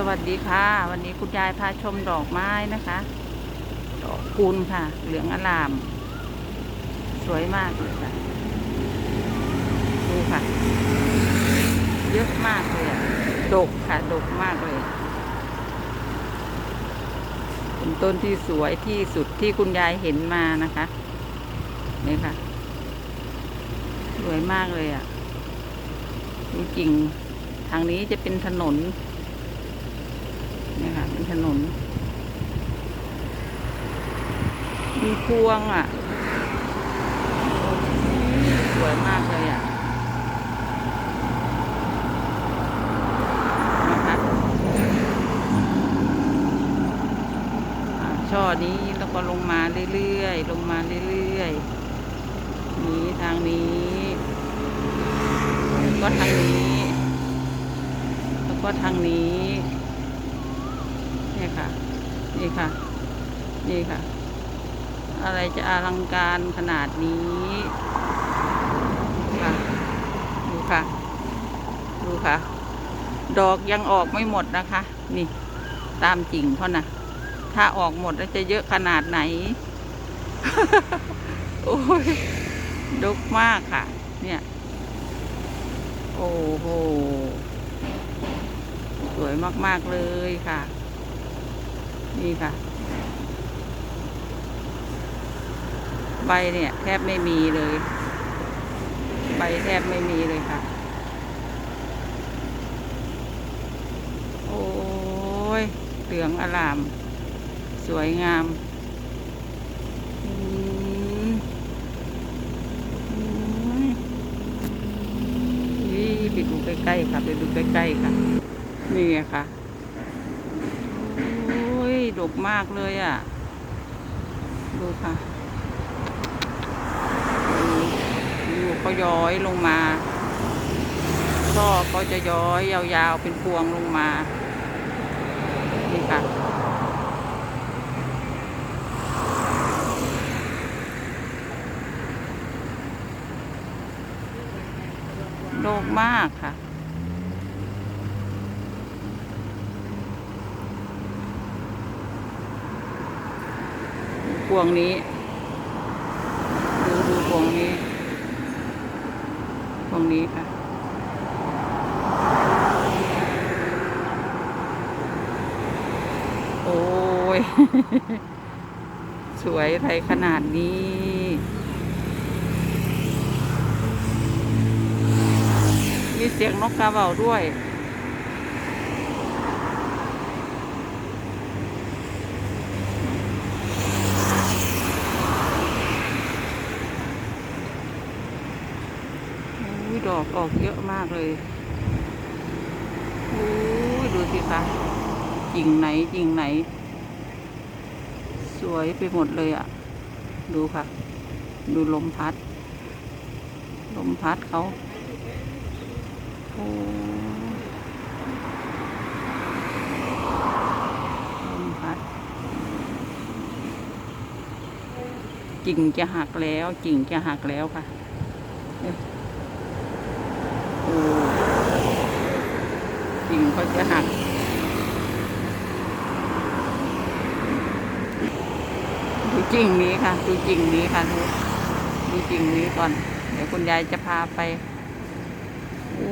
สวัสดีค่ะ วันนี้คุณยายพาชมดอกไม้นะคะ ดอกคูณค่ะ เหลืองอลาม สวยมากเลยค่ะ ดูค่ะ เยอะมากเลยอะดกค่ะ ดกมากเลยเป็นต้นที่สวยที่สุดที่คุณยายเห็นมานะคะ นี่ค่ะ สวยมากเลยอะ่ะจริงๆทางนี้จะเป็นถนน ถนน มีพวงอะ สวยมากเลยอะนะคะอ่าช่อนี้แล้วก็ลงมาเรื่อยๆ ลงมาเรื่อยๆ นี้ทางนี้แล้วก็ทางนี้ แล้วก็ทางนี้ นี่ค่ะ นี่ค่ะ นี่ค่ะ อะไรจะอลังการขนาดนี้ค่ะดูค่ะ ดูค่ะ ดอกยังออกไม่หมดนะคะ นี่ ตามจริงเขานะถ้าออกหมดแล้วจะเยอะขนาดไหน โอ้ยดกมากค่ะ เนี่ย โอ้โห สวยมาก ๆ เลยค่ะ นี่ค่ะ ใบเนี่ยแทบไม่มีเลย ใบแทบไม่มีเลยค่ะ โอ้ยเหลืองอลาม สวยงามที่ไปดูใกล้ๆค่ะ ไปดูใกล้ๆค่ะ นี่ไงค่ะ ดกมากเลยอะ ดูค่ะดูเขาย้อยลงมาช่อเขาจะย้อยยาวๆเป็นพวงลงมา นี่ค่ะโดกมากค่ะ พวงนี้ ดูดูพวงนี้ พวงนี้ค่ะ โอ้ย สวยไทยขนาดนี้มีเสียงนกกาเบาด้วย ดอกออกเยอะมากเลยอุ้ยดูสิคะกิ่งไหนกิ่งไหน สวยไปหมดเลยอะ่ะ ดูค่ะ ดูลมพัด ลมพัดเขาโอ้ลมพัด กิ่งจะหักแล้ว กิ่งจะหักแล้วค่ะ กิ่งเขาจะหักดูจริงนี้ค่ะ ดูจริงนี้ค่ะดูดูจริงนี้ก่อน เดี๋ยวคุณยายจะพาไปโอ้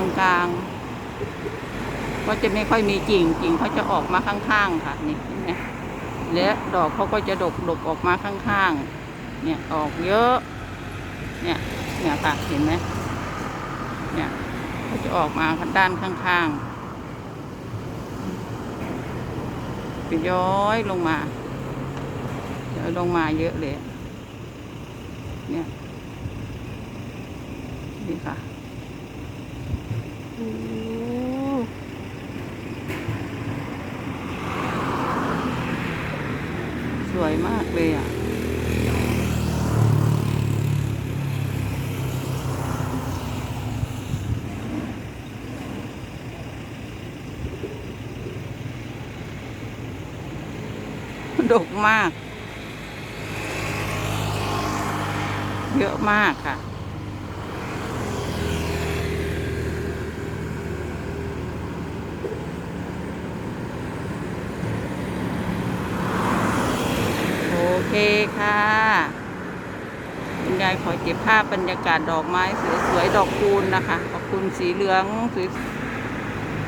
ลางๆ ก็จะไม่ค่อยมีกิ่งกิ่งเขาจะออกมาข้างๆค่ะนี่เห็นไหมและดอกเขาก็จะดกดกออกมาข้างๆ เนี่ยออกเยอะ เนี่ยเนี่ยค่ะเห็นไหมเนี่ยเขาจะออกมาด้านข้างๆไปย้อยลงมาย้อยลงมาเยอะเลย เนี่ยนี่ค่ะ สวยมากเลยอะดกมาก เยอะมากค่ะ ยายขอเก็บภาพบรรยากาศดอกไม้สวยๆดอกคูณนะคะขอบคุณสีเหลืองสวย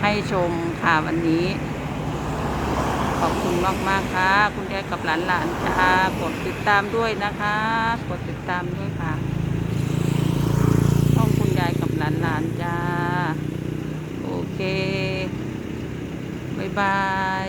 ให้ชมค่ะวันนี้ ขอบคุณมากๆค่ะ คุณยายกับหลานๆค่ะกดติดตามด้วยนะคะ กดติดตามด้วยค่ะช่องคุณยายกับหลานๆจ้าโอเคบ๊ายบาย